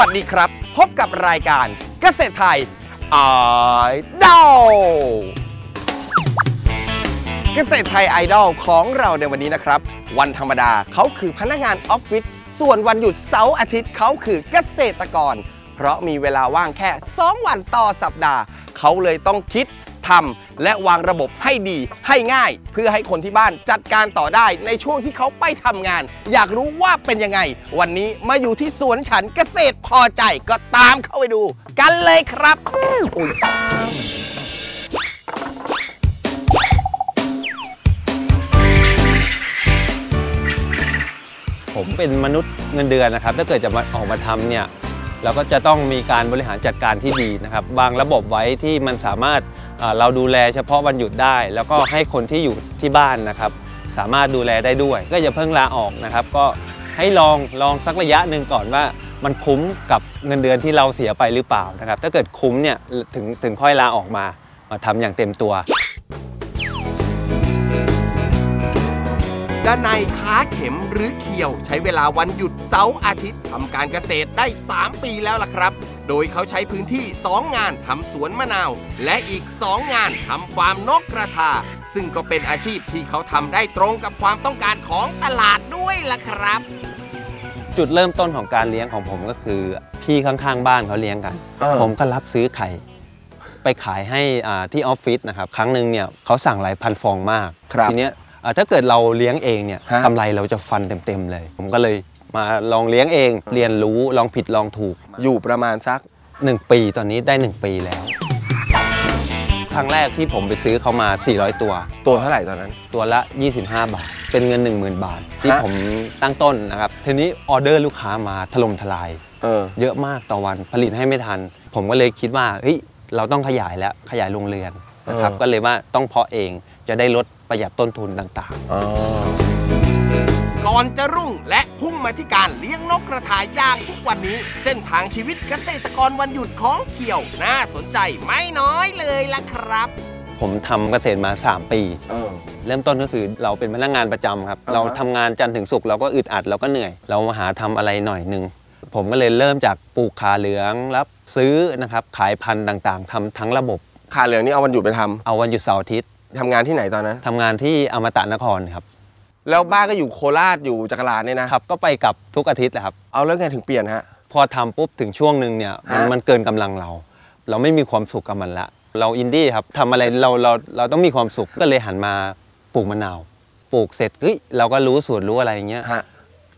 วัสดีครับ พบกับรายการเกษตรไทยไอดอลเกษตรไทยไอดอลของเราในวันนี้นะครับ วันธรรมดาเขาคือพนักงานออฟฟิศส่วนวันหยุดเสาร์อาทิตย์เขาคือเกษตรกร เพราะมีเวลาว่างแค่ 2 วันต่อสัปดาห์ เขาเลยต้องคิด ทำและวางระบบให้ดีให้ง่าย เพื่อให้คนที่บ้านจัดการต่อได้ในช่วงที่เขาไปทำงาน อยากรู้ว่าเป็นยังไง วันนี้มาอยู่ที่สวนฉันเกษตรพอใจก็ตามเข้าไปดู กันเลยครับอุ๊ยผมเป็นมนุษย์เงินเดือนนะครับ ถ้าเกิดจะมาออกมาทำเนี่ยเราก็จะต้องมีการบริหารจัดการที่ดีนะครับวางระบบไว้ที่มันสามารถ เราดูแลเฉพาะวันหยุดได้ แล้วก็ให้คนที่อยู่ที่บ้านนะครับ สามารถดูแลได้ด้วย ก็อย่าเพิ่งลาออกนะครับ ก็ให้ลองลองสักระยะหนึ่งก่อนว่ามันคุ้มกับเงินเดือนที่เราเสียไปหรือเปล่านะครับ ถ้าเกิดคุ้มเนี่ยถึงถึงค่อยลาออกมามาทำอย่างเต็มตัว ด้านในค้าเข็มหรือเขียว ใช้เวลาวันหยุดเสาร์อาทิตย์ทำการเกษตรได้ 3 ปีแล้วล่ะครับ โดยเขาใช้พื้นที่ 2 งานทำสวนมะนาว และอีก 2 งานทำฟาร์มนกกระทา ซึ่งก็เป็นอาชีพที่เขาทำได้ตรงกับความต้องการของตลาดด้วยล่ะครับ จุดเริ่มต้นของการเลี้ยงของผมก็คือ พี่ข้างๆ บ้านเขาเลี้ยงกันเออผมก็รับซื้อไข่ไปขายให้อ่าที่ออฟฟิศนะครับ ครั้งหนึ่งเนี่ยเขาสั่งหลายพันฟองมากครับทีเนี้ยอ่า ถ้าเกิดเราเลี้ยงเองเนี่ยฮะกำไรเราจะฟันเต็มๆเลย ผมก็เลยมาลองเลี้ยงเองเรียนรู้ลองผิดลองถูก อยู่ประมาณสัก 1 ปีตอนนี้ได้ 1 ปีแล้ว ครั้งแรกที่ผมไปซื้อเขามา 400 ตัว ตัวเท่าไหร่ตอนนั้น ตัวละ 25 บาท เป็นเงิน 10,000 บาท ที่ฮะผมตั้งต้นนะครับ ทีนี้ออเดอร์ลูกค้ามาถล่มทลายเออเยอะมากต่อวันผลิตให้ไม่ทัน ผมก็เลยคิดว่าเฮ้ยเราต้องขยายแล้วขยายโรงเรือนนะครับเออก็เลยว่าต้องเพาะเองจะได้ลด ประหยัดต้นทุนต่างอ๋อก่อนจะรุ่งและพุ่งมาที่การเลี้ยงนกกระทาอย่างทุกวันนี้ เส้นทางชีวิตเกษตรกรวันหยุดของเขียว น่าสนใจไม่น้อยเลยล่ะครับๆผมทำเกษตรมา 3 ปีเออเริ่มต้นก็คือเราเป็นพนักงานประจำครับอ่าฮะเราทำงานจันทร์ถึงศุกร์เราก็อึดอัดเราก็เหนื่อย เรามาหาทำอะไรหน่อยหนึ่งผมก็เลยเริ่มจากปลูกขาเหลืองรับซื้อนะครับขายพันธุ์ต่างๆทำทั้งระบบขาเหลืองนี่เอาวันหยุดไปทำเอาวันหยุดเสาร์อาทิตย์ ทำงานที่ไหนตอนนั้น ทำงานที่อมตะนครครับ แล้วบ้านก็อยู่โคราชอยู่จักรลาดเนี่ยนะครับ ก็ไปกลับทุกอาทิตย์แหละครับ เอาแล้วไงถึงเปลี่ยนฮะ พอทำปุ๊บถึงช่วงหนึ่งเนี่ยมันฮะ มันเกินกำลังเรา เราไม่มีความสุขกับมันละ เราอินดี้ครับทำอะไรเราเราเราต้องมีความสุขก็เลยหันมาปลูกมะนาวปลูกเสร็จเฮ้ยเราก็รู้สูตรรู้อะไรอย่างเงี้ย ฮะ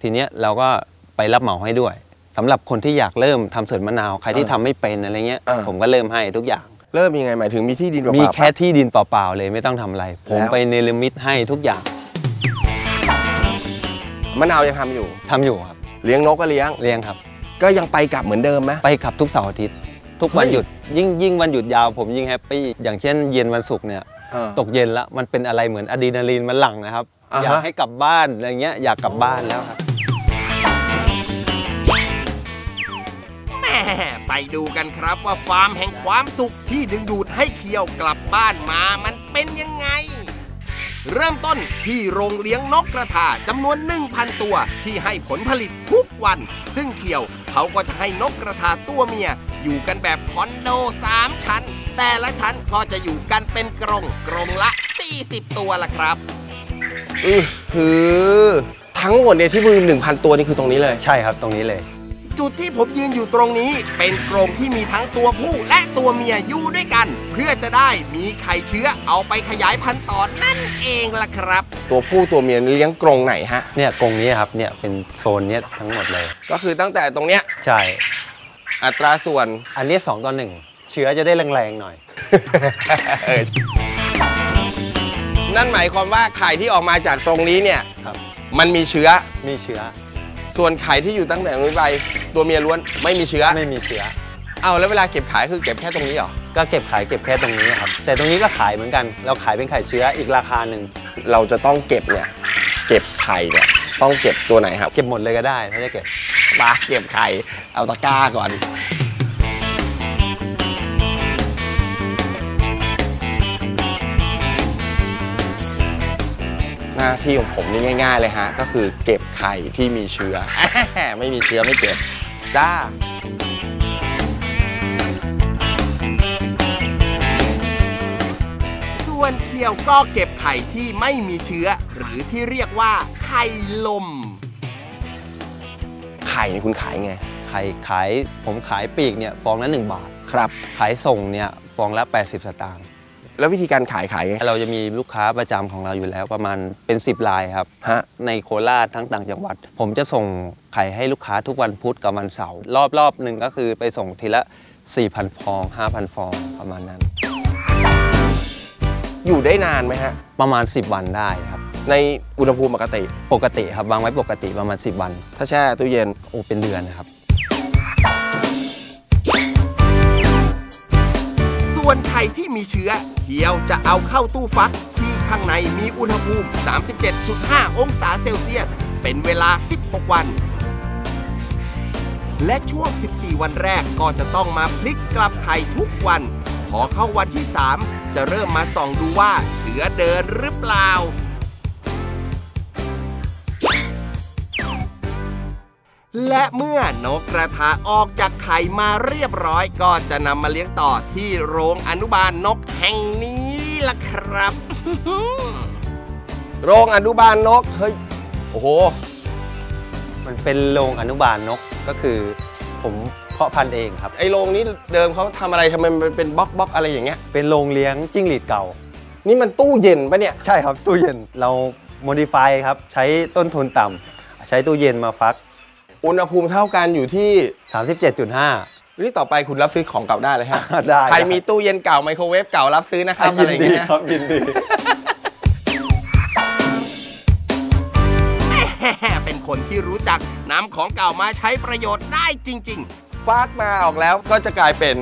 ทีเนี้ยเราก็ไปรับเหมาให้ด้วยสำหรับคนที่อยากเริ่มทำสวนมะนาว ใครที่เออทำไม่เป็นอะไรเงี้ย เออ ผมก็เริ่มให้ทุกอย่าง เริ่มยังไงหมายถึงมีที่ดินเปล่าๆมีแค่ปะที่ดินเปล่าๆเลยไม่ต้องทำอะไร ผมแล้วไปเนรมิตให้ทุกอย่างมะนาวยังทำอยู่ ทำอยู่ครับ เลี้ยงนกก็เลี้ยง เลี้ยงครับ ก็ยังไปกลับเหมือนเดิมไหม ไปขับทุกเสาร์อาทิตย์ ทุกวันเฮ้ยหยุดยิ่งยิ่งวันหยุดยาวผมยิ่งแฮปปี้อย่างเช่นเย็นวันศุกร์เนี่ยเออ ตกเย็นแล้วมันเป็นอะไรเหมือนอะดรีนาลีนมันหลั่งนะครับ อ่าฮะ อยากให้กลับบ้านอะไรเงี้ยอยากกลับบ้านแล้วครับ ไปดูกันครับว่าฟาร์มแห่งความสุขที่ดึงดูดให้เคียวกลับบ้านมามันเป็นยังไง เริ่มต้นที่โรงเลี้ยงนกกระทาจำนวน 1,000 ตัวที่ให้ผลผลิตทุกวัน ซึ่งเคียวเขาก็จะให้นกกระทาตัวเมีย อยู่กันแบบคอนโด 3 ชั้น แต่ละชั้นก็จะอยู่กันเป็นกรงกรงละ 40 ตัวละครับอือคือทั้งหมดเนี่ยที่มือ1,000 ตัวนี่คือตรงนี้เลย ใช่ครับตรงนี้เลย จุดที่ผมยืนอยู่ตรงนี้ เป็นกรงที่มีทั้งตัวผู้และตัวเมียอยู่ด้วยกัน เพื่อจะได้มีไข่เชื้อเอาไปขยายพันธุ์ต่อนั่นเองล่ะครับ ตัวผู้ตัวเมียเลี้ยงกรงไหนฮะ เนี่ยกรงนี้ครับเนี่ยเป็นโซนเนี้ยทั้งหมดเลย ก็คือตั้งแต่ตรงเนี้ยใช่ อัตราส่วน อันนี้ 2ต่อ1เชื้อจะได้แรงๆหน่อย เออนั่นหมายความว่าไข่ที่ออกมาจากตรงนี้เนี่ยครับ มันมีเชื้อมีเชื้อ ส่วนไข่ที่อยู่ตั้งแต่ตรงนี้ไปตัวเมียล้วนไม่มีเชื้อ ไม่มีเชื้อ เอาแล้วเวลาเก็บขายคือเก็บแค่ตรงนี้เหรอ ก็เก็บขายเก็บแค่ตรงนี้ครับ แต่ตรงนี้ก็ขายเหมือนกัน เราขายเป็นไข่เชื้ออีกราคาหนึ่ง เราจะต้องเก็บเนี่ย เก็บไข่เนี่ย ต้องเก็บตัวไหนครับ เก็บหมดเลยก็ได้ถ้าจะเก็บปลาเก็บไข่ เอาตะกร้าก่อน น้าที่ของผมนี่ง่าย ๆ เลยฮะ ก็คือเก็บไข่ที่มีเชื้อ ไม่มีเชื้อไม่เก็บ จ้าส่วนเขียวก็เก็บไข่ที่ไม่มีเชื้อ หรือที่เรียกว่าไข่ลม ไข่นี่คุณขายไง ไข่ขายผมขายปลีกเนี่ยฟองละ 1 บาท ครับ ขายส่งเนี่ยฟองละ 80 สตางค์ แล้ววิธีการขายขายไง เราจะมีลูกค้าประจำของเราอยู่แล้วประมาณเป็น 10รายครับ ฮะ ในโคราชทั้งต่างจังหวัด ผมจะส่งไข่ให้ลูกค้าทุกวันพุธกับวันเสาร์รอบรอบหนึ่งก็คือไปส่งทีละ 4,000 ฟอง 5,000 ฟองประมาณนั้น อยู่ได้นานไหมฮะ ประมาณ 10 วันได้ครับ ในอุณหภูมิปกติ ปกติครับวางไว้ปกติประมาณ 10 วัน ถ้าแช่ตู้เย็น โอ้เป็นเดือนนะครับ ส่วนไข่ที่มีเชื้อ เคียวจะเอาเข้าตู้ฟักที่ข้างในมีอุณหภูมิ 37.5 องศาเซลเซียส เป็นเวลา 16 วัน และช่วง 14 วันแรกก็จะต้องมาพลิกกลับไข่ทุกวัน พอเข้าวันที่ 3 จะเริ่มมาส่องดูว่าเชื้อเดินหรือเปล่าและเมื่อนกกระทาออกจากไข่มาเรียบร้อย ก็จะนำมาเลี้ยงต่อที่โรงอนุบาลนก แห่งนี้ล่ะครับ โรงอนุบาลนก เฮ้ย โอ้โห มันเป็นโรงอนุบาลนกก็คือ ผมเพาะพันธุ์เองครับ ไอโรงนี้เดิมเขาทำอะไรทำไมมันเป็นบล็อกบล็อกอะไรอย่างเงี้ย เป็นโรงเลี้ยงจิ้งหรีดเก่า นี่มันตู้เย็นปะเนี่ย ใช่ครับ ตู้เย็นเราโมดิฟายครับ ใช้ต้นทุนต่ำใช้ตู้เย็นมาฟัก อุณหภูมิเท่ากันอยู่ที่ 37.5 นี่ต่อไปคุณรับซื้อของเก่าได้เลยฮะได้ใครมีตู้เย็นเก่าไมโครเวฟเก่ารับซื้อนะครับอะไรอย่างเงี้ยครับยินดีเป็นคนที่รู้จักนำของเก่ามาใช้ประโยชน์ได้จริง ๆ ฟากมาออกแล้วก็จะกลายเป็น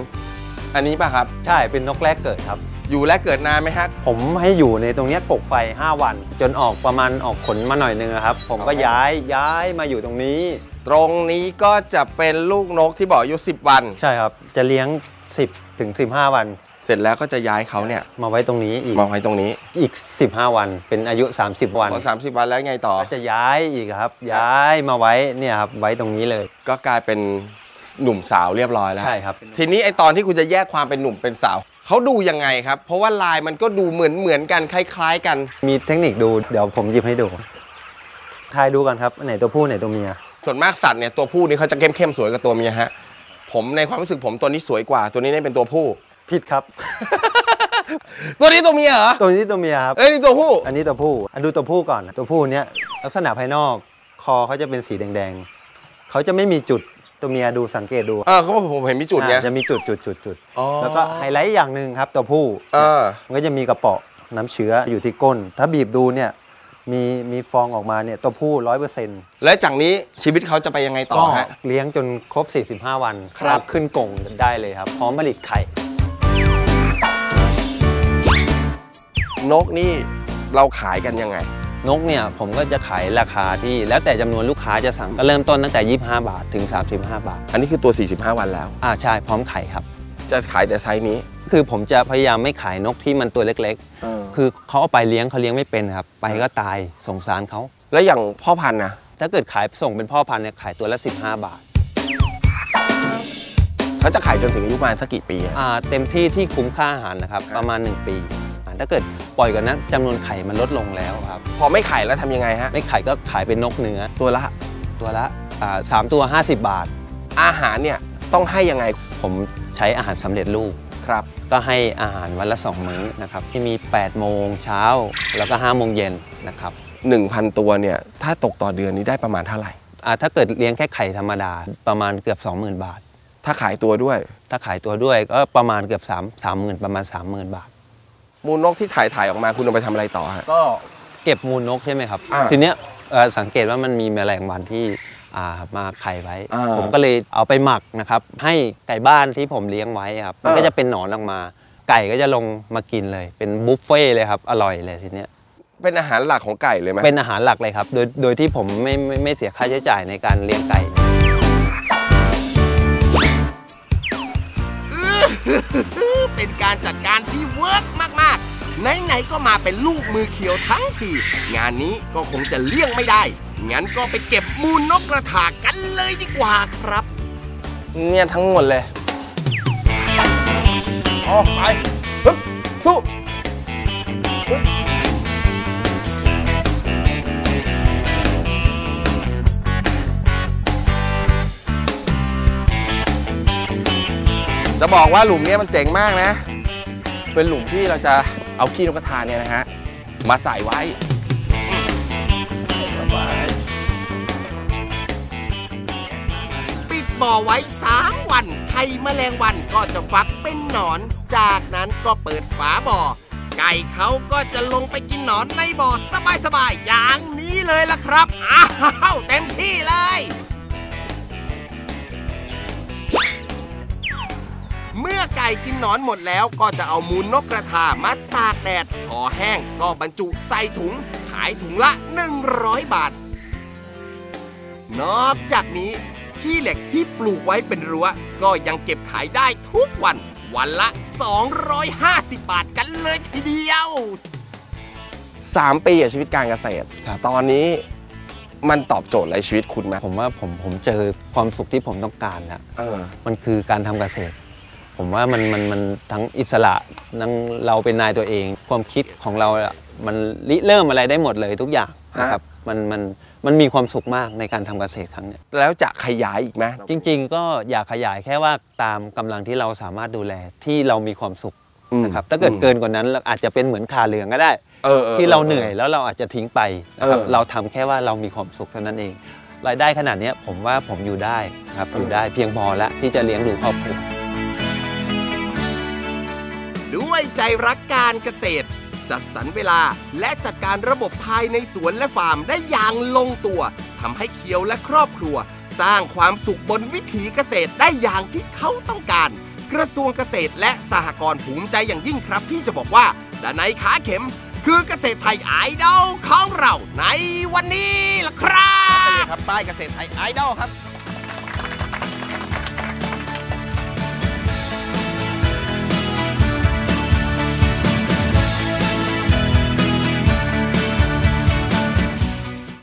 อันนี้ป่ะครับ ใช่เป็นนกแรกเกิดครับ อยู่และเกิดนานไหมฮะผมให้อยู่ในตรงเนี้ยปกไฟ 5 วัน จนออกประมาณออกขนมาหน่อยนึงอะครับ ผมก็อ๋อย้ายย้ายมาอยู่ตรงนี้ ตรงนี้ก็จะเป็นลูกนกที่บอกอายุ 10 วัน ใช่ครับ จะเลี้ยง 10ถึง15 วัน เสร็จแล้วก็จะย้ายเขาเนี่ยมาไว้ตรงนี้อีกมาไว้ตรงนี้อีก 15 วัน เป็นอายุ 30 วันพอสามสิบวันแล้วไงต่อ ก็จะย้ายอีกครับ ย้ายมาไว้เนี่ยครับไว้ตรงนี้เลย ก็กลายเป็นหนุ่มสาวเรียบร้อยแล้วใช่ครับ ทีนี้ไอตอนที่คุณจะแยกความเป็นหนุ่มเป็นสาวเขาดูยังไงครับ เพราะว่าลายมันก็ดูเหมือนเหมือนกันคล้าย ๆ กัน มีเทคนิคดูเดี๋ยวผมหยิบให้ดูทายดูกันครับอันไหนตัวผู้ไหนตัวเมีย ส่วนมากสัตว์เนี่ยตัวผู้นี่เขาจะเข้มเข้มๆสวยกว่าตัวเมียฮะผมในความรู้สึกผมตัวนี้สวยกว่า ตัวนี้เนี่ยเป็นตัวผู้ ผิดครับ ตัวนี้ตัวเมียเหรอตัวนี้ตัวเมียครับเอ้ยนี่ตัวผู้ อันนี้ตัวผู้อันดูตัวผู้ก่อน ตัวผู้เนี้ยลักษณะภายนอกคอเขาจะเป็นสีแดงๆเขาจะไม่มีจุดตัวเมียดูสังเกตดูเออเขาบอกผมเห็นมีจุดเนี่ยอ่าจะมีจุดจุดจุดจุดอ๋อแล้วก็ไฮไลท์อย่างหนึ่งครับตัวผู้เออมันก็จะมีกระเป๋อน้ำเชื้ออยู่ที่ก้น ถ้าบีบดูเนี่ย มีมีฟองออกมาเนี่ยตัวผู้ร้อยเปอร์เซ็นต์และจากนี้ชีวิตเขาจะไปยังไงต่ก็อฮะ เลี้ยงจนครบ 45 วันครับ ขึ้นกรงได้เลยครับ พร้อมผลิตไข่ นกนี่เราขายกันยังไง นกเนี่ยผมก็จะขายราคาที่แล้วแต่จำนวนลูกค้าจะสั่งก็เริ่มต้นตั้งแต่ 25 บาทถึง 35 บาท อันนี้คือตัว 45 วันแล้ว อ่าใช่พร้อมไข่ครับ จะขายแต่ไซส์นี้ คือผมจะพยายามไม่ขายนกที่มันตัวเล็กเออๆ คือเขาเอาไปเลี้ยงเขาเลี้ยงไม่เป็นครับ ไปก็ตายสงสารเขา แล้วอย่างพ่อพันธุ์นะถ้าเกิดขายส่งเป็นพ่อพันธุ์เนี่ยขายตัวละ 15 บาท เขาจะขายจนถึงอายุประมาณสักกี่ปีฮะอ่าเต็มที่ที่คุ้มค่าอาหารนะครับประมาณ 1 ปีอ่าถ้าเกิดปล่อยกันนั้นจำนวนไข่มันลดลงแล้วครับ พอไม่ขายแล้วทำยังไงฮะ ไม่ไข่ก็ขายเป็นนกเนื้อตัวละตัวละอ่าสามตัว 50 บาท อาหารเนี่ยต้องให้ยังไงผมใช้อาหารสำเร็จรูป ครับก็ให้อาหารวันละ 2 มื้อนะครับที่มี 8 โมงเช้าแล้วก็ 5 โมงเย็นนะครับ1,000 ตัวเนี่ยถ้าตกต่อเดือนนี้ได้ประมาณเท่าไหร่อ่าถ้าเกิดเลี้ยงแค่ไข่ธรรมดาประมาณเกือบ 20,000 บาท ถ้าขายตัวด้วย ถ้าขายตัวด้วยก็ประมาณเกือบ3 30,000ประมาณ 30,000 บาท มูลนกที่ถ่ายถ่ายออกมาคุณเอาไปทำอะไรต่อฮะ ก็เก็บมูลนกใช่ไหมครับ อ่า ทีเนี้ยเอ่อสังเกตว่ามันมีแมลงวันที่อ่า มาไข่ไว้ อ่า ผมก็เลยเอาไปหมักนะครับให้ไก่บ้านที่ผมเลี้ยงไว้ครับมันอ่าก็จะเป็นหนอนออกมา ไก่ก็จะลงมากินเลย เป็นบุฟเฟ่ต์เลยครับอร่อยเลยทีเนี้ย เป็นอาหารหลักของไก่เลยไหมเป็นอาหารหลักเลยครับ โดย โดยที่ผมไม่ไม่ไม่เสียค่าใช้จ่ายในการเลี้ยงไก่เป็นการจัดการที่เวิร์กมาก ๆ ไหน ๆ ก็มาเป็นลูกมือเขียวทั้งที งานนี้ก็คงจะเลี่ยงไม่ได้ งั้นก็ไปเก็บมูลนกกระถากันเลยดีกว่าครับ เนี่ยทั้งหมดเลยออไปฮึบสู้จะบอกว่าหลุมเนี้ยมันเจ๋งมากนะ เป็นหลุมที่เราจะเอาขี้นกกระทาเนี่ยนะฮะ มาใส่ไว้ บ่อไว้3วันไข่แมลงวันก็จะฟักเป็นหนอน จากนั้นก็เปิดฝาบ่อ ไก่เขาก็จะลงไปกินหนอนในบ่อสบายๆอย่างนี้เลยล่ะครับ อ้าวเต็มที่เลย เมื่อไก่กินหนอนหมดแล้วก็จะเอามูลนกกระทามาตากแดดพอแห้งก็บรรจุใส่ถุง ขายถุงละ 100 บาท นอกจากนี้ ขี้เหล็กที่ปลูกไว้เป็นรั้ว ก็ยังเก็บขายได้ทุกวัน วันละ 250 บาทกันเลยทีเดียว 3 ปีกับชีวิตการเกษตร ครับ ตอนนี้มันตอบโจทย์อะไรชีวิตคุณไหมผมว่าผมผมเจอความสุขที่ผมต้องการแล้ว เออ มันคือการทำเกษตร ผมว่ามันมันมันทั้งอิสระทั้งเราเป็นนายตัวเอง ความคิดของเราอะมันริเริ่มอะไรได้หมดเลยทุกอย่างนะครับ มันมัน มันมีความสุขมากในการทำเกษตรครั้งเนี้ยแล้วจะขยายอีกไหมจริง ๆ ก็อยากขยายแค่ว่าตามกำลังที่เราสามารถดูแลที่เรามีความสุขอืมนะครับถ้าเกิดอืมเกินกว่านั้นเราอาจจะเป็นเหมือนขาเหลืองก็ได้เออออที่เราเหนื่อยแล้วเราอาจจะทิ้งไปนะครับเออเราทำแค่ว่าเรามีความสุขเท่านั้นเอง รายได้ขนาดเนี้ยผมว่าผมอยู่ได้นะครับอยู่ได้เพียงพอแล้วที่จะเลี้ยงดูครอบครัวด้วยใจรักการเกษตร จัดสรรเวลา และจัดการระบบภายในสวนและฟาร์มได้อย่างลงตัวทำให้เคียวและครอบครัว สร้างความสุขบนวิถีเกษตรได้อย่างที่เขาต้องการ กระทรวงเกษตรและสหกรณ์ภูมิใจอย่างยิ่งครับ ที่จะบอกว่าดานายขาเข็ม คือเกษตรไทยไอดอลของเราในวันนี้ล่ะครับครับป้ายเกษตรไทยไอดอลครับ